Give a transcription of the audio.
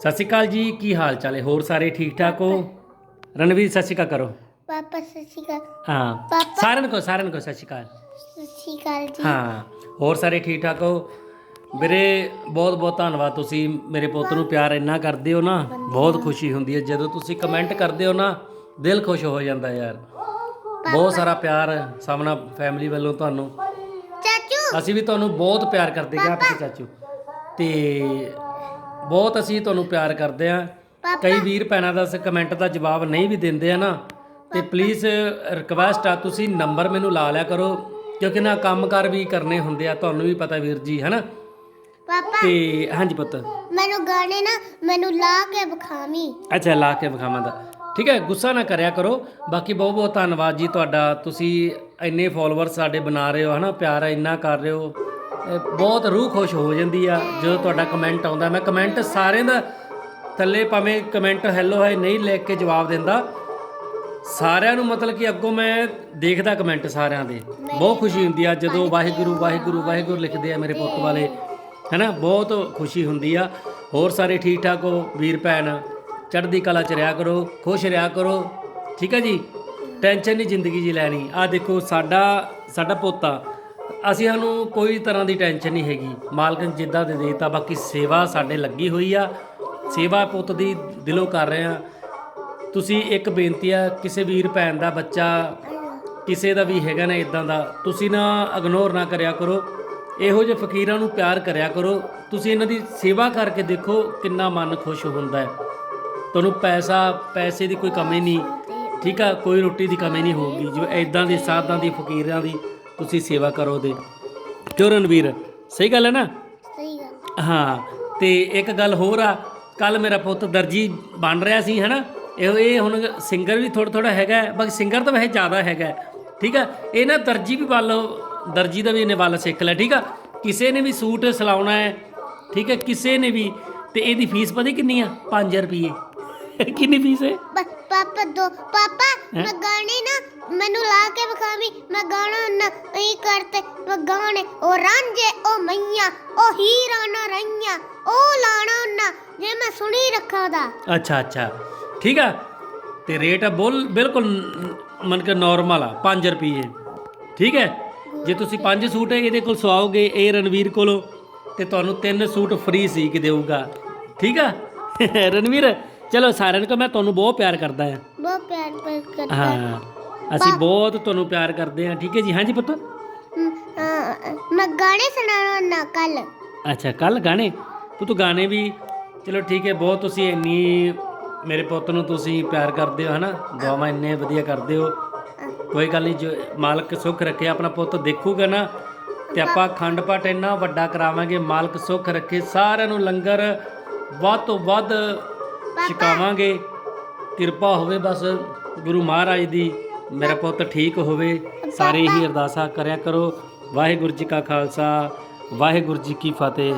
ਸਤਿ ਸ਼੍ਰੀ ਅਕਾਲ ਜੀ ਕੀ ਹਾਲ ਚਾਲ ਹੈ? ਹੋਰ ਸਾਰੇ ਠੀਕ ਠਾਕ ਹੋ? ਰਣਵੀਰ ਸਤਿ ਸ਼੍ਰੀ ਅਕਾਲ ਕਰੋ। ਪਾਪਾ ਸਤਿ ਸ਼੍ਰੀ ਅਕਾਲ। ਹਾਂ ਪਾਪਾ। ਸਾਰਿਆਂ ਨੂੰ ਕਹੋ ਸਾਰਿਆਂ ਨੂੰ ਕਹੋ ਸਤਿ ਸ਼੍ਰੀ ਅਕਾਲ। ਸਤਿ ਸ਼੍ਰੀ ਅਕਾਲ ਜੀ। ਹਾਂ ਹੋਰ ਸਾਰੇ ਠੀਕ ਠਾਕ ਹੋ? ਵੀਰੇ ਬਹੁਤ ਬਹੁਤ ਧੰਨਵਾਦ ਤੁਸੀਂ ਮੇਰੇ ਪੁੱਤ ਨੂੰ ਪਿਆਰ ਇੰਨਾ ਕਰਦੇ ਹੋ ਨਾ ਬਹੁਤ ਖੁਸ਼ੀ ਹੁੰਦੀ ਹੈ। ਜਦੋਂ ਤੁਸੀਂ ਕਮੈਂਟ ਕਰਦੇ ਹੋ ਨਾ ਦਿਲ ਖੁਸ਼ ਹੋ ਜਾਂਦਾ ਯਾਰ। ਬਹੁਤ ਸਾਰਾ ਪਿਆਰ ਸਾਹਮਣਾ ਫੈਮਿਲੀ ਵੱਲੋਂ ਤੁਹਾਨੂੰ। ਚਾਚੂ। ਅਸੀਂ ਵੀ ਤੁਹਾਨੂੰ ਬਹੁਤ ਪਿਆਰ ਕਰਦੇ ਹਾਂ ਆਪਣੇ ਚਾਚੂ। ਤੇ ਬਹੁਤ ਅਸੀਂ ਤੁਹਾਨੂੰ ਪਿਆਰ ਕਰਦੇ ਆ ਕਈ ਵੀਰ ਭੈਣਾਂ ਦਾ ਕਮੈਂਟ ਦਾ ਜਵਾਬ ਨਹੀਂ ਵੀ ਦਿੰਦੇ ਆ ਨਾ। ਤੇ ਪਲੀਜ਼ ਰਿਕਵੈਸਟ ਆ ਤੁਸੀਂ ਨੰਬਰ ਮੈਨੂੰ ਲਾ ਲਿਆ ਕਰੋ। ਕਿਉਂਕਿ ਨਾ ਕੰਮਕਾਰ ਵੀ ਕਰਨੇ ਹੁੰਦੇ ਆ ਤੁਹਾਨੂੰ ਵੀ ਪਤਾ ਵੀਰ ਜੀ ਹੈਨਾ? ਪਾਪਾ। ਤੇ ਹਾਂਜੀ ਪੁੱਤ। ਮੈਨੂੰ ਗਾਣੇ ਨਾ ਮੈਨੂੰ ਲਾ ਕੇ ਵਿਖਾਵੀਂ। ਅੱਛਾ ਲਾ ਕੇ ਵਿਖਾਵਾਂ ਦਾ ਠੀਕ ਹੈ ਗੁੱਸਾ ਨਾ ਕਰਿਆ ਕਰੋ। ਬਾਕੀ ਬਹੁਤ ਬਹੁਤ ਧੰਨਵਾਦ ਜੀ ਤੁਹਾਡਾ। ਤੁਸੀਂ ਇੰਨੇ ਫਾਲੋਅਰ ਸਾਡੇ ਬਣਾ ਰਹੇ ਹੋ ਹਨਾ? ਪਿਆਰ ਇੰਨਾ ਕਰ ਰਹੇ ਹੋ। ਬਹੁਤ ਰੂਹ ਖੁਸ਼ ਹੋ ਜਾਂਦੀ ਆ ਜਦੋਂ ਤੁਹਾਡਾ ਕਮੈਂਟ ਆਉਂਦਾ। ਮੈਂ ਕਮੈਂਟ ਸਾਰਿਆਂ ਦਾ ਥੱਲੇ ਭਾਵੇਂ ਕਮੈਂਟ ਹੈਲੋ ਹੈ ਨਹੀਂ ਲਿਖ ਕੇ ਜਵਾਬ ਦਿੰਦਾ। ਸਾਰਿਆਂ ਨੂੰ ਮਤਲਬ ਕਿ ਅੱਗੋਂ ਮੈਂ ਦੇਖਦਾ ਕਮੈਂਟ ਸਾਰਿਆਂ ਦੇ। ਬਹੁਤ ਖੁਸ਼ੀ ਹੁੰਦੀ ਆ ਜਦੋਂ ਵਾਹਿਗੁਰੂ ਵਾਹਿਗੁਰੂ ਵਾਹਿਗੁਰੂ ਲਿਖਦੇ ਆ ਮੇਰੇ ਪੁੱਤ ਵਾਲੇ। ਹੈਨਾ ਬਹੁਤ ਖੁਸ਼ੀ ਹੁੰਦੀ ਆ। ਹੋਰ ਸਾਰੇ ਠੀਕ ਠਾਕ ਹੋ ਵੀਰ ਭੈਣ? ਚੜ੍ਹਦੀ ਕਲਾ ਚ ਰਿਹਾ ਕਰੋ ਖੁਸ਼ ਰਿਹਾ ਕਰੋ। ਠੀਕ ਹੈ ਜੀ? ਟੈਨਸ਼ਨ ਨਹੀਂ ਜ਼ਿੰਦਗੀ ਜੀ ਲੈਣੀ। ਆ ਦੇਖੋ ਸਾਡਾ ਸਾਡਾ ਪੋਤਾ ਅਸੀਂ ਸਾਨੂੰ ਕੋਈ ਤਰ੍ਹਾਂ ਦੀ ਟੈਨਸ਼ਨ ਨਹੀਂ ਹੈਗੀ। ਮਾਲਕ ਨੇ ਜਿੱਦਾਂ ਦੇ ਦੇਤਾ, ਬਾਕੀ ਸੇਵਾ ਸਾਡੇ ਲੱਗੀ ਹੋਈ ਆ। ਸੇਵਾ ਪੁੱਤ ਦੀ ਦਿਲੋਂ ਕਰ ਰਹੇ ਆ। ਤੁਸੀਂ ਇੱਕ ਬੇਨਤੀ ਆ, ਕਿਸੇ ਵੀਰ ਭੈਣ ਦਾ ਬੱਚਾ, ਕਿਸੇ ਦਾ ਵੀ ਹੈਗਾ ਨਾ ਇਦਾਂ ਦਾ, ਤੁਸੀਂ ਨਾ ਇਗਨੋਰ ਨਾ ਕਰਿਆ ਕਰੋ। ਇਹੋ ਜਿਹੇ ਫਕੀਰਾਂ ਨੂੰ ਪਿਆਰ ਕਰਿਆ ਕਰੋ। ਤੁਸੀਂ ਇਹਨਾਂ ਦੀ ਸੇਵਾ ਕਰਕੇ ਦੇਖੋ ਕਿੰਨਾ ਮਨ ਖੁਸ਼ ਹੁੰਦਾ ਹੈ। ਤੁਹਾਨੂੰ ਪੈਸਾ, ਪੈਸੇ ਦੀ ਕੋਈ ਕਮੀ ਨਹੀਂ। ਠੀਕ ਆ, ਕੋਈ ਰੋਟੀ ਦੀ ਕਮੀ ਨਹੀਂ ਹੋਊਗੀ। ਜੋ ਇਦਾਂ ਦੇ, ਸਾਧਾਂ ਦੀ, ਫਕੀਰਾਂ ਦੀ। ਤੁਸੀਂ ਸੇਵਾ ਕਰੋ ਦੇ ਕਿਉਂ ਰਣਵੀਰ ਸਹੀ ਗੱਲ ਹੈ ਨਾ? ਸਹੀ ਗੱਲ। ਹਾਂ ਤੇ ਇੱਕ ਗੱਲ ਹੋਰ ਆ ਕੱਲ ਮੇਰਾ ਪੁੱਤ ਦਰਜੀ ਬਣ ਰਿਹਾ ਸੀ ਹੈਨਾ? ਇਹ ਇਹ ਹੁਣ ਸਿੰਗਰ ਵੀ ਥੋੜਾ ਥੋੜਾ ਹੈਗਾ ਬਾਕੀ ਸਿੰਗਰ ਤਾਂ ਵੈਸੇ ਜ਼ਿਆਦਾ ਹੈਗਾ ਠੀਕ ਆ? ਇਹ ਨਾ ਦਰਜੀ ਵੀ ਵੱਲ ਦਰਜੀ ਦਾ ਵੀ ਇਹਨੇ ਵੱਲ ਸਿੱਖ ਲਿਆ ਠੀਕ ਆ? ਕਿਸੇ ਨੇ ਵੀ ਸੂਟ ਸਿਲਾਉਣਾ ਹੈ ਠੀਕ ਹੈ? ਕਿਸੇ ਨੇ ਵੀ ਤੇ ਇਹਦੀ ਫੀਸ ਪਤਾ ਕਿੰਨੀ ਆ? 5 ਰੁਪਏ ਕਿੰਨੀ ਫੀਸ ਹੈ? ਪਾਪਾ ਦੋ ਪਾਪਾ ਮੈਂ ਗਾਣੇ ਨਾ ਮੈਨੂੰ ਲਾ ਕੇ ਵਿਖਾਵੀਂ। ਮੈਂ ਗਾਣਾ ਨਾ ਇਹ ਕਰਤੇ। ਮੈਂ ਗਾਣੇ ਉਹ ਰਾਂਝੇ ਉਹ ਮਈਆਂ ਉਹ ਹੀਰਾ ਨਾ ਰਈਆਂ ਉਹ ਲਾਣਾ ਨਾ ਜੇ ਮੈਂ ਸੁਣੀ ਰੱਖਾਂ ਦਾ ਅੱਛਾ ਅੱਛਾ। ਠੀਕ ਆ। ਤੇ ਰੇਟ ਆ ਬੋਲ ਬਿਲਕੁਲ ਮਨ ਕੇ ਨਾਰਮਲ ਆ 5 ਰੁਪਏ ਠੀਕ ਹੈ? ਜੇ ਤੁਸੀਂ ਪੰਜ ਸੂਟ ਇਹਦੇ ਕੋਲ ਸਵਾਓਗੇ ਇਹ ਰਣਵੀਰ ਕੋਲੋਂ ਤੇ ਤੁਹਾਨੂੰ ਤਿੰਨ ਸੂਟ ਫ੍ਰੀ ਸੀ ਕਿ ਦੇਊਗਾ। ਠੀਕ ਆ? ਰਣਵੀਰ ਚਲੋ ਸਾਰਿਆਂ ਨੂੰ ਕਹ ਮੈਂ ਤੁਹਾਨੂੰ ਬਹੁਤ ਪਿਆਰ ਕਰਦਾ ਆ ਬਹੁਤ ਪਿਆਰ ਕਰਦਾ। ਹਾਂ ਅਸੀਂ ਬਹੁਤ ਤੁਹਾਨੂੰ ਪਿਆਰ ਕਰਦੇ ਆ ਠੀਕ ਹੈ ਜੀ? ਹਾਂਜੀ ਪੁੱਤ? ਮੈਂ ਗਾਣੇ ਸੁਣਾਉਣਾ ਨਾ ਕੱਲ। ਅੱਛਾ ਕੱਲ ਗਾਣੇ? ਪੁੱਤ ਗਾਣੇ ਵੀ ਚਲੋ ਠੀਕ ਹੈ ਬਹੁਤ ਤੁਸੀਂ ਇੰਨੀ ਮੇਰੇ ਪੁੱਤ ਨੂੰ ਤੁਸੀਂ ਪਿਆਰ ਕਰਦੇ ਹੋ ਹਨਾ? ਦੁਆਵਾਂ ਇੰਨੇ ਵਧੀਆ ਕਰਦੇ ਹੋ। ਕੋਈ ਗੱਲ ਨਹੀਂ ਜੋ ਮਾਲਕ ਸੁੱਖ ਰੱਖੇ ਆਪਣਾ ਪੁੱਤ ਦੇਖੂਗਾ ਨਾ ਤੇ ਆਪਾਂ ਅਖੰਡ ਪਾਠ ਇੰਨਾ ਵੱਡਾ ਕਰਾਵਾਂਗੇ ਮਾਲਕ ਸੁੱਖ ਰੱਖੇ ਸਾਰਿਆਂ ਨੂੰ ਲੰਗਰ ਵੱਧ ਤੋਂ ਵੱਧ ਛਕਾਵਾਂਗੇ। ਕਿਰਪਾ ਹੋਵੇ ਬਸ ਗੁਰੂ ਮਹਾਰਾਜ ਦੀ ਮੇਰਾ ਪੁੱਤ ਠੀਕ ਹੋਵੇ। ਸਾਰੇ ਹੀ ਅਰਦਾਸਾਂ ਕਰਿਆ ਕਰੋ। ਵਾਹਿਗੁਰੂ ਜੀ ਕਾ ਖਾਲਸਾ ਵਾਹਿਗੁਰੂ ਜੀ ਕੀ ਫਤਿਹ।